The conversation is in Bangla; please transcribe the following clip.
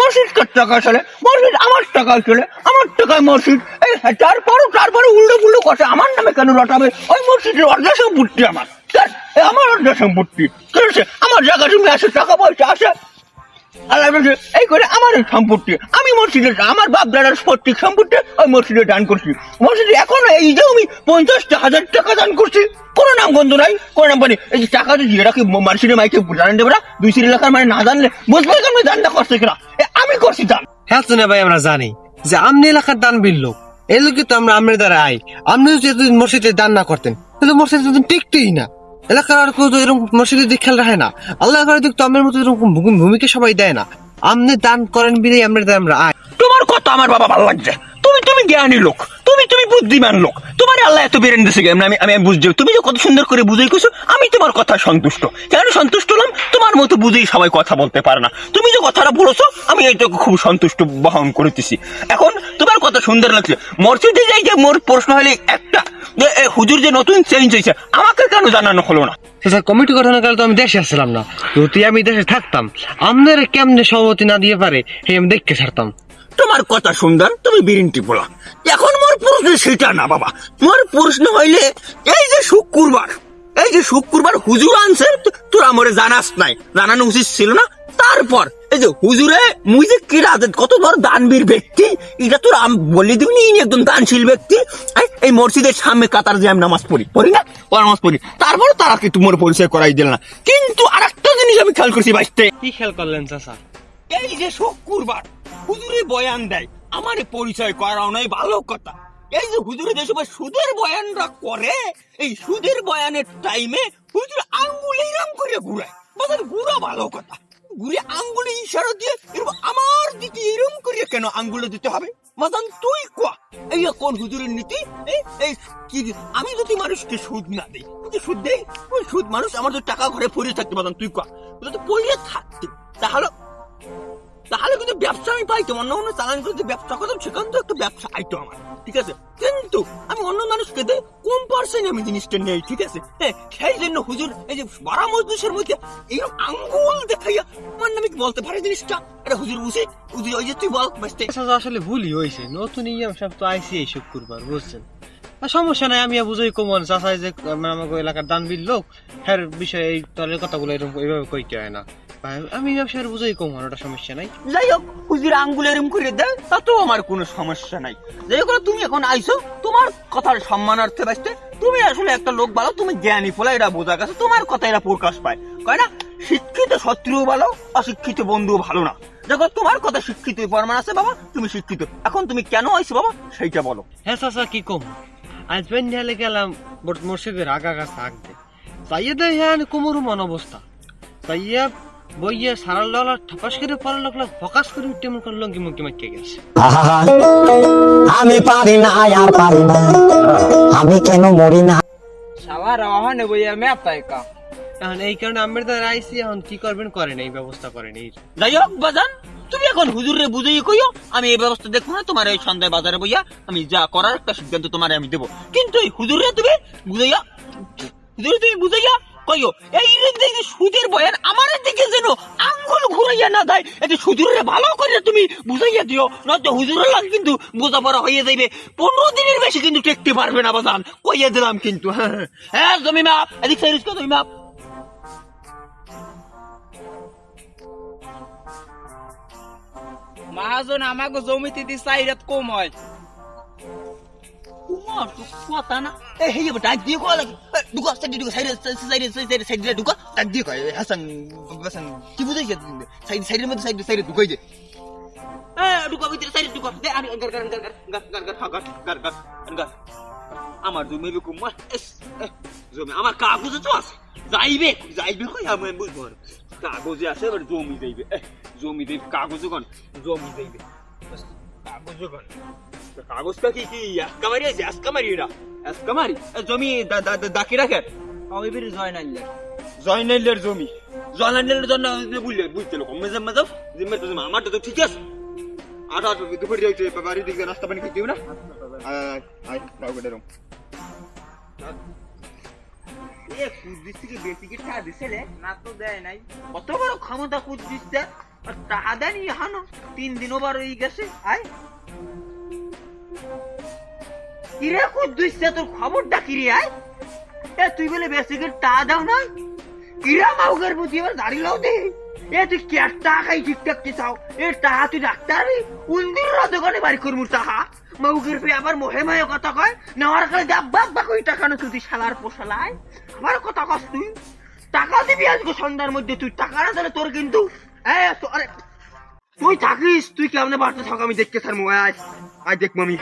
মসজিদ কার টাকা চলে? মসজিদ আমার টাকায় চলে, আমার টাকায় মসজিদ। এই তারপরও তারপরে উল্টো পুল্টো কথা, আমার নামে কেন রটাবে ওই মসজিদের অর্ধ সম্পত্তি আমার আমার অর্ধ সম্পত্তি ঠিক আছে আমার জায়গা তুমি আসে টাকা পয়সা আছে এই করে আমার সম্পত্তি, আমি মসজিদে আমার বাপ দাদার সম্পত্তি, ওই মসজিদে দান করছি। মসজিদে এখনও এই যে আমি পঞ্চাশটা হাজার টাকা দান করছি, কোনো নাম গন্ধ নাই, কোনো নাম পানি। এই দিয়ে রাখি মানুষের মাইকে জানান দুই মানে না জানলে কেন দানটা কিনা? আমি করছি দান। হ্যাঁ ভাই, আমরা জানি যে আমনি এলাকার দান বিল লোক এই তো আমরা আমের দ্বারা আই আপনি যদি মসজিদে দান না করতেন, তাহলে মসজিদে টিকতেই না। এলাকার কেউ তো এরকম মসজিদে দিকে খেয়াল রাখে না। আল্লাহ করে দিক তো আমের মতো এরকম ভূমি- ভূমিকা সবাই দেয় না। আপনি দান করেন বিলেই আমের দ্বারা আমরা আই তোমার কথা আমার বাবা ভালো লাগছে। তুমি তুমি জ্ঞানী লোক। তুমি তুমি বুদ্ধিমান লোক। তোমার আল্লাহ এত বেরেন দিছে আমি আমি আমি বুঝছি। তুমি যে কত সুন্দর করে বুঝাই কইছো, আমি তোমার কথা সন্তুষ্ট। কেন সন্তুষ্ট হলাম? তোমার মতো বুঝেই সবাই কথা বলতে পারে না। তুমি যে কথাটা বলেছ, আমি এইটাকে খুব সন্তুষ্ট বহন করিতেছি। এখন কথা সুন্দর লাগছে। মসজিদে যাই যে মোর প্রশ্ন হলে একটা হুজুর যে নতুন চেঞ্জ হয়েছে আমাকে কেন জানানো হলো না? স্যার কমিটি গঠনের কালে তো আমি দেশে আসছিলাম না। যদি আমি দেশে থাকতাম আপনার কেমনে সভাপতি না দিয়ে পারে হে আমি দেখতে ছাড়তাম। তোমার কথা সুন্দর তুমি বিরিনটি বলা এখন মোর প্রশ্ন সেটা না বাবা। মোর প্রশ্ন হইলে এই যে শুক্রবার এই যে শুক্রবার হুজুর আনছে তোরা মোরে জানাস নাই। জানানো উচিত ছিল না? তারপর এই যে হুজুরে মুই যে কিরা কত বড় দানবীর ব্যক্তি এটা তোর আমি বলে দিবনি ইনি একদম দানশীল ব্যক্তি? এই, মসজিদের সামনে কাতার যে আমি নামাজ পড়ি। পড়ি না? ও নামাজ পড়ি। তারপর তারা কিন্তু মোর পরিচয় করাই দিল না। কিন্তু আরেকটা জিনিস আমি খেয়াল করছি বাইতে কি খেয়াল করলেন চাচা এই যে শুক্রবার হুজুরে বয়ান দেয় আমার পরিচয় করাও নাই ভালো কথা। এই যে হুজুরে যে সময় সুদের বয়ানরা করে, এই সুদের বয়ানের টাইমে হুজুর আঙ্গুলে করে ঘুরায়। ভালো কথা। ঘুরে আঙ্গুলে ইশারা দিয়ে এরকম আমার দিকে এরম করে কেন আঙ্গুলে দিতে হবে? মাদান তুই কোয়া? এই কোন হুজুরের নীতি? এই কি আমি যদি মানুষকে সুদ না দিই যদি সুদ দেই, ওই সুদ মানুষ আমার তো টাকা ঘরে পড়ে থাকতে মাদান তুই কোয়া? তো থাকতে, তাহলে তাহলে কিন্তু ব্যবসা আমি পাইতাম, অন্য অন্য চালান করে যে ব্যবসা করতাম, সেখান তো একটা ব্যবসা আইতো আমার। ঠিক আছে? কিন্তু আমি অন্য মানুষকে দেয় কম পার্সেন্ট আমি জিনিসটা নেই, ঠিক আছে? হ্যাঁ সেই জন্য হুজুর, এই যে বারা মজলিসের মধ্যে এইরকম আঙ্গুল দেখাইয়া আমার নামে কি বলতে পারে জিনিসটা? এটা হুজুর উচিত হুজুর, ওই যে তুই বল বাঁচতে চাচা আসলে ভুলই হয়েছে। নতুন ইয়াম সব তো আইসি এই শুক্রবার, বুঝছেন? সমস্যা নাই আমি বুঝই কমন। চাচা যে আমার আমাকে এলাকার দান বিল লোক হ্যার বিষয়ে এই দলের কথাগুলো এরকম এইভাবে কইতে হয় না। আমি ব্যবসার বুঝই কমন ওটা সমস্যা নাই। যাই হোক হুজুর আঙ্গুল এরম করে দেয় তাতেও আমার কোনো সমস্যা নাই। যাই হোক তুমি এখন আইছো তোমার কথার সম্মানার্থে বাঁচতে তুমি আসলে একটা লোক ভালো তুমি জ্ঞানী ফলে এটা বোঝা গেছে তোমার কথা এরা প্রকাশ পায়। কয় না? শিক্ষিত শত্রুও ভালো অশিক্ষিত বন্ধুও ভালো না। দেখো তোমার কথা শিক্ষিত প্রমাণ আছে বাবা তুমি শিক্ষিত। এখন তুমি কেন আইছো বাবা সেইটা বলো। হ্যাঁ চাচা কি কম? আজ বেন্ডিয়ালে গেলাম মসজিদের আগা গা থাকতে তাইয়ে দেয় হ্যাঁ কোমর মন অবস্থা। তাইয়া বইয়া সারাল ডলার ঠাপাস করে পড়া লাগল ফকাস করে উঠতে মন করল কি মুখে মাইকে গেছে। আমি পারি না আর পারি না। আমি কেন মরি না? আহনে বইয়া ম্যাপ তাইকা এখন এই কারণে আমের আইসি এখন কি করবেন করেন এই ব্যবস্থা করেন এই। যাই হোক বাজান তুমি এখন হুজুরে বুঝাই কইও আমি এই ব্যবস্থা দেখব না তোমার এই সন্ধ্যায় বাজারে বইয়া আমি যা করার একটা সিদ্ধান্ত তোমার আমি দেবো। কিন্তু এই হুজুরে তুমি বুঝাইয়া হুজুরে তুমি বুঝাইয়া কইও, এই দেখি সুদের বয়ান আমার দিকে যেন আঙ্গুল ঘুরাইয়া না দেয়, এতে সুদুরে ভালো করে তুমি বুঝাইয়া দিও, নয়তো হুজুরের লাগ কিন্তু বোঝাপড়া হয়ে যাইবে। পনেরো দিনের বেশি কিন্তু টেকতে পারবে না বাজান, কইয়া দিলাম কিন্তু হ্যাঁ হ্যাঁ। জমি মাপ, এদিক সাইরিস জমি মাপ। মহাজন আমাকে জমিতে দি চাইরাত কম হয়। তোমার তো কথা না এ হে এবার ডাক দিয়ে কয় লাগে ঢুকো সাইডে ঢুকো সাইডে সাইডে সাইডে সাইডে ঢুকো ডাক দিয়ে কয় হাসান হাসান কি বুঝাইছে সাইড সাইডের মধ্যে সাইডে সাইডে ঢুকাই এ ঢুকো ভিতরে সাইডে ঢুকো দে আরে গার গার গার গার গার গার গার গার গার গার আমার জমি রকম জমি আমার কাগজে তো আছে যাইবে যাইবে কই আমি বুঝব। কাগজে আছে এবার জমি যাইবে জমি যাইবে কাগজে কোন জমি যাইবে কাগজে কোন কাগজটা কি কি আজকামারি আছে আজকামারি এটা আজকামারি জমি দাকি বেরি জয়নাইলের জমি জয়নাইলের জন্য বুঝলে বুঝতে লোক মেজাম মেজাম জিম্মে তো আমারটা তো ঠিক আছে আট আট দুপুর যাইছে বাড়ি দিকে নাস্তা পানি খেতে না আয় আয় দাও গেলে রুম এ কুদ দিচ্ছে বেশি কি ঠা দিছে না তো দেয় নাই কত বড় ক্ষমতা কুদ দিচ্ছে আর টাকা দেনি এখানো তিন দিন ওবার হয়ে গেছে আয় কিরে তোর আয়। এ, তুই বলে দাও না। কিরা মাউগের প্রতি এবার লাও দে। এ, তুই টাকা খাই ঠিকঠাক কি চাও? এ তুই ডাক্তার উন্দির বাড়ি করব মাউগের পে আবার কথা কয়, নেওয়ার কালে কই টাকা না তুই শালার পোশালায়। আমার কথা কস তুই। টাকা দিবি আজকে সন্ধ্যার মধ্যে তুই টাকা না দিলে তোর কিন্তু। তুই থাকিস, তুই কেমনে বাড়তে থাক আমি দেখতে মোবাইল আজ Ajek mommy.